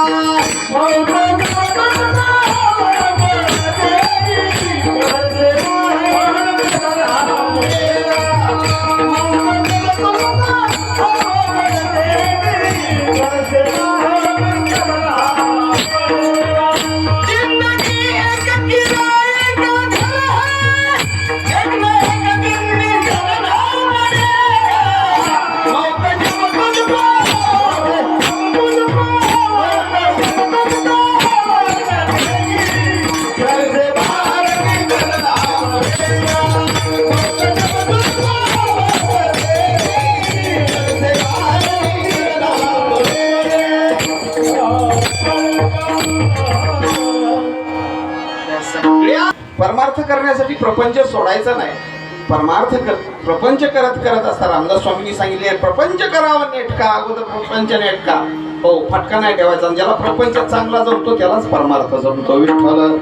Oh, परमार्थ करण्यासाठी प्रपंच सोडायचा नाही. परमार्थ कर प्रपंच करत करत असता रामदास स्वामींनी सांगितले प्रपंच करावा नेटका अगोदर प्रपंच नेटका. हो फटका नाही ठेवायचा. आणि ज्याला प्रपंच चांगला जमतो त्यालाच परमार्थ जमतो. विठ्ठल.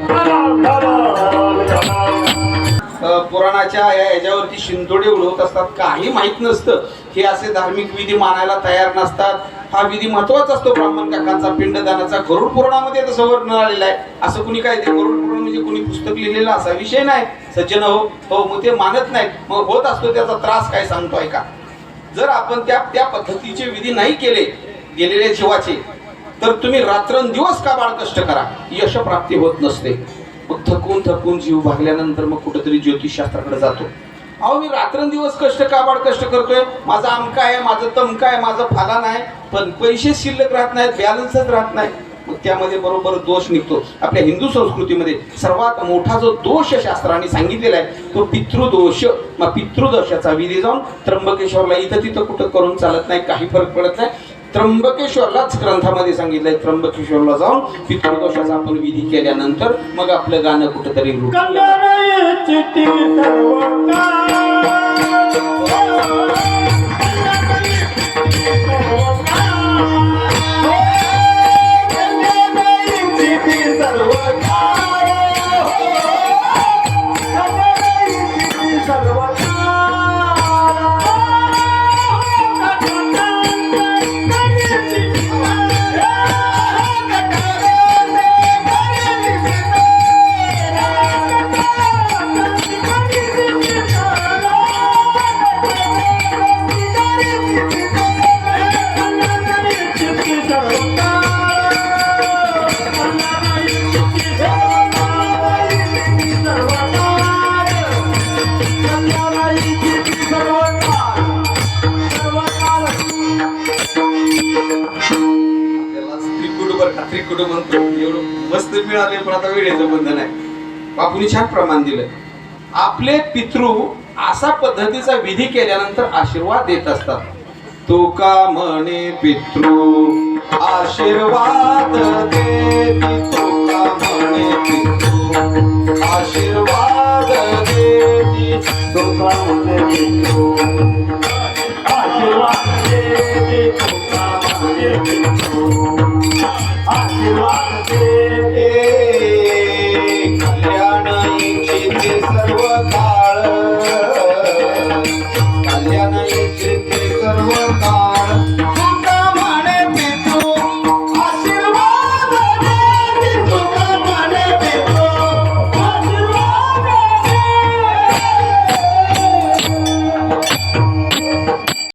पुराणाच्या या याच्यावरती शिंतोडे उडवत असतात. काही माहीत नसतं. हे असे धार्मिक विधी मानायला तयार नसतात. हा विधी महत्त्वाचा असतो. ब्राह्मण काकांचा पिंडदानाचा गरुड पुराणामध्ये तसं वर्णन आलेलं आहे. असं कुणी काय ते गरुड पुराण म्हणजे कुणी पुस्तक लिहिलेलं असा विषय नाही. सज्जन हो हो मग ते मानत नाहीत. मग होत असतो त्याचा त्रास काय सांगतोय का? जर आपण त्या त्या पद्धतीचे विधी नाही केले गेलेल्या जीवाचे तर तुम्ही रात्रंदिवस का बाळकष्ट करा? यश प्राप्ती होत नसते. मग थकून थकून जीव भागल्यानंतर मग कुठेतरी ज्योतिषशास्त्राकडे जातो. अहो मी रात्रंदिवस कष्ट काबाड कष्ट करतोय. माझा अमका आहे माझं तमका आहे माझं फाला नाही पण पैसे शिल्लक राहत नाहीत बॅलन्सच राहत नाही मग त्यामध्ये बरोबर दोष निघतो. आपल्या हिंदू संस्कृतीमध्ये सर्वात मोठा जो दोष शास्त्राने सांगितलेला आहे तो पितृदोष. मग पितृदोषाचा विधी जाऊन त्र्यंबकेश्वरला इथं तिथं कुठं करून चालत नाही काही फरक पडत नाही. त्र्यंबकेश्वरलाच ग्रंथामध्ये सांगितलंय त्र्यंबकेश्वरला जाऊन पितृदोषाचा आपण विधी केल्यानंतर मग आपलं गाणं कुठंतरी ते कुठं म्हणतो एवढं मस्त मिळाले पण आता वेळेचं बंधन आहे. बापूंनी छान प्रमाण दिलं. आपले पितृ असा पद्धतीचा विधी केल्यानंतर आशीर्वाद देत असतात. तो का म्हणे पितृ? आशीर्वाद दे. तो का म्हणे पितृ? आशीर्वाद दे. तो का म्हणे पितृ? आशीर्वाद दे. तो का म्हणे पितृ? आशीर्वाद देते